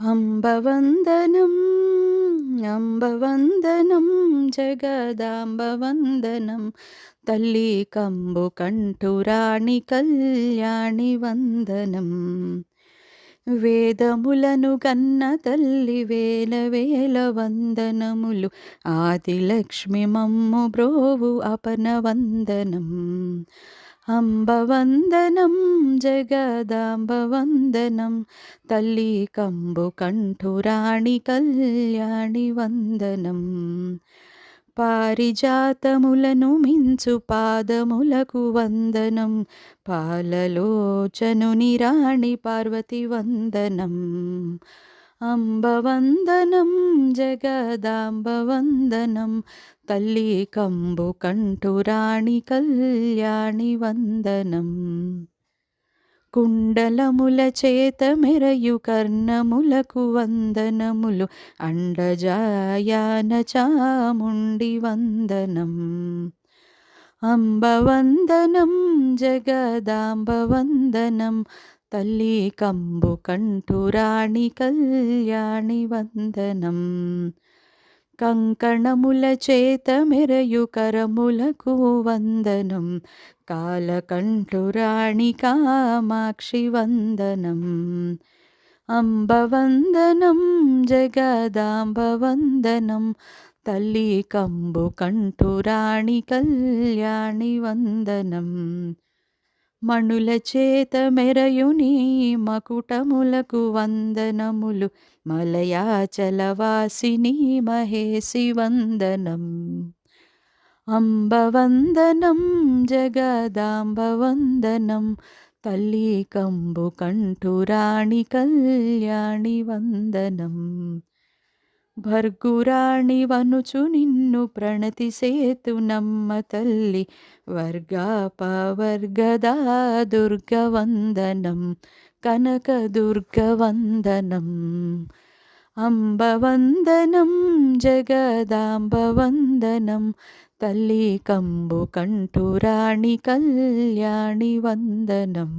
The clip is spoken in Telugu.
అంబవందనం అంబవందనం జగదాంబవందనం తల్లి కంబు కంఠురాణి కళ్యాణి వందనం. వేదములను కన్న తల్లి వేల వేల వందనములు ఆదిలక్ష్మి మమ్ము బ్రోవు అపన వందనం. అంబవందనం జగదాంబవందనం తల్లి కంబు కంఠురాణి కళ్యాణి వందనం పారిజాతములను మించు పాదములకు వందనం పాలలోచనుని రాణి పార్వతి వందనం అంబవందనం జగదాంబవందనం తల్లి కంబు కంఠురాణి కళ్యాణి వందనం కుండలముల చేత మెరయు కర్ణములకు వందనములు అండజాయాన చాముండి వందనం అంబవందనం జగదాంబవందనం తల్లి కంబు కంఠురాణి కళ్యాణి వందనం. కంకణముల చేత మెరయు కరములకు వందనం. కాలకంఠురాణి కామాక్షి వందనం. అంబవందనం జగదాంబవందనం. తల్లి కంబు కంఠురాణి కళ్యాణి వందనం. మణుల చేత మెరయుని మకుటములకు వందనములు. మలయాచలవాసిని మహేసి వందనం. అంబవందనం జగదాంబవందనం. తల్లి కంబు కంఠురాణి కళ్యాణి వందనం. భర్గురాణి వనుచు నిన్ను ప్రణతి సేతు నమ్మ తల్లి వర్గాపవర్గదా దుర్గవందనం కనకదుర్గవందనం అంబవందనం జగదాంబవందనం తల్లి కంబు కంఠురాణి కళ్యాణి వందనం.